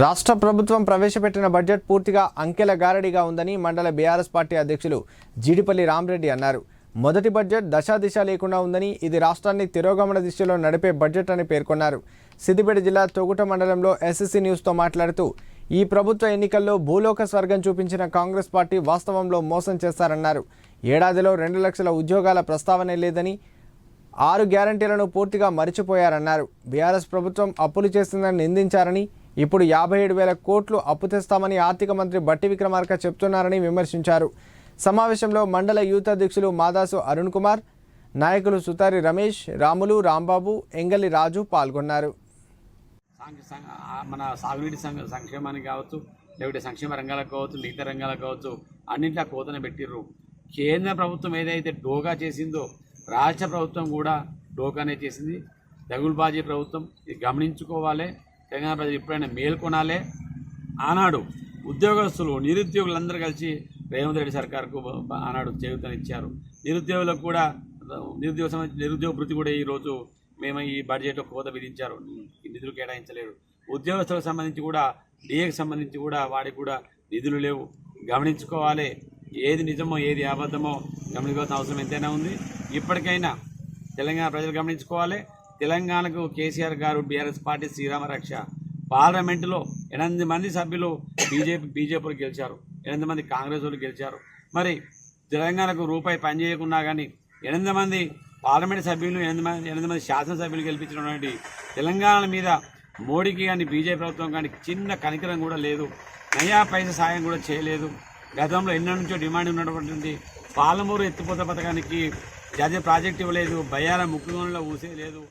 రాష్ట్ర ప్రభుత్వం ప్రవేశపెట్టిన బడ్జెట్ పూర్తిగా అంకెల గారడిగా ఉందని మండల బీఆర్ఎస్ పార్టీ అధ్యక్షులు జీడిపల్లి రామరెడ్డి అన్నారు. మొదటి బడ్జెట్ దశాదిశ లేకుండా ఉందని ఇది రాష్ట్రాన్ని తిరోగమన దిశలో నడిపే బడ్జెట్ అని పేర్కొన్నారు. సిద్దిపేట జిల్లా తొగుట మండలంలో ఎస్ఎస్సీ న్యూస్తో మాట్లాడుతూ ఈ ప్రభుత్వ ఎన్నికల్లో భూలోక స్వర్గం చూపించిన కాంగ్రెస్ పార్టీ వాస్తవంలో మోసం చేస్తారన్నారు. ఏడాదిలో రెండు లక్షల ఉద్యోగాల ప్రస్తావనే లేదని ఆరు గ్యారంటీలను పూర్తిగా మరిచిపోయారన్నారు. బీఆర్ఎస్ ప్రభుత్వం అప్పులు చేస్తుందని నిందించారని ఇప్పుడు యాభై ఏడు వేల కోట్లు అప్పు తెస్తామని ఆర్థిక మంత్రి బట్టి విక్రమార్క చెప్తున్నారని విమర్శించారు. సమావేశంలో మండల యూత్ అధ్యక్షులు మాదాసు అరుణ్ కుమార్ నాయకులు సుతారి రమేష్ రాములు రాంబాబు ఎంగలి రాజు పాల్గొన్నారు. మన సాగునీటి సంఘ సంక్షేమానికి కావచ్చు లేకపోతే సంక్షేమ రంగాలకు కావచ్చు మిగతా రంగాలకు కావచ్చు అన్నింటిలో కోతన పెట్టిర్రు. కేంద్ర ప్రభుత్వం ఏదైతే డోగా చేసిందో రాష్ట్ర ప్రభుత్వం కూడా డోకానే చేసింది. దగులుబాజీ ప్రభుత్వం ఇది గమనించుకోవాలి. తెలంగాణ ప్రజలు ఎప్పుడైనా మేల్కొనాలి ఆనాడు ఉద్యోగస్తులు నిరుద్యోగులందరూ కలిసి రేవంత్ రెడ్డి సర్కార్కు ఆనాడు ఆనాడు చేయూతనిచ్చారు నిరుద్యోగులకు కూడా నిరుద్యోగ సంబంధించి నిరుద్యోగ వృత్తి కూడా ఈరోజు మేము ఈ బడ్జెట్లో కోత విధించారు. ఈ నిధులు కేటాయించలేరు ఉద్యోగస్తులకు సంబంధించి కూడా డిఏకి సంబంధించి కూడా వాడికి కూడా నిధులు లేవు. గమనించుకోవాలి. ఏది నిజమో ఏది అబద్ధమో గమనించుకోవాల్సిన అవసరం ఎంతైనా ఉంది. ఇప్పటికైనా తెలంగాణ ప్రజలు గమనించుకోవాలి. తెలంగాణకు కేసీఆర్ గారు బీఆర్ఎస్ పార్టీ శ్రీరామ రక్ష. పార్లమెంటులో ఎనిమిది మంది సభ్యులు బీజేపీ బీజేపీలు గెలిచారు. ఎనిమిది మంది కాంగ్రెస్ వాళ్ళు గెలిచారు. మరి తెలంగాణకు రూపాయి పనిచేయకున్నా కానీ ఎనిమిది మంది పార్లమెంట్ సభ్యులు ఎనిమిది మంది ఎనిమిది మంది శాసనసభ్యులు గెలిపించినటువంటి తెలంగాణ మీద మోడీకి కానీ బీజేపీ ప్రభుత్వం కానీ చిన్న కనికరం కూడా లేదు. నయా పైస సాయం కూడా చేయలేదు. గతంలో ఎన్నో నుంచో డిమాండ్ ఉన్నటువంటి పాలమూరు ఎత్తిపోత పథకానికి జాతీయ ప్రాజెక్ట్ ఇవ్వలేదు. బయ్యాల ముక్కుగోణలో ఊసే లేదు.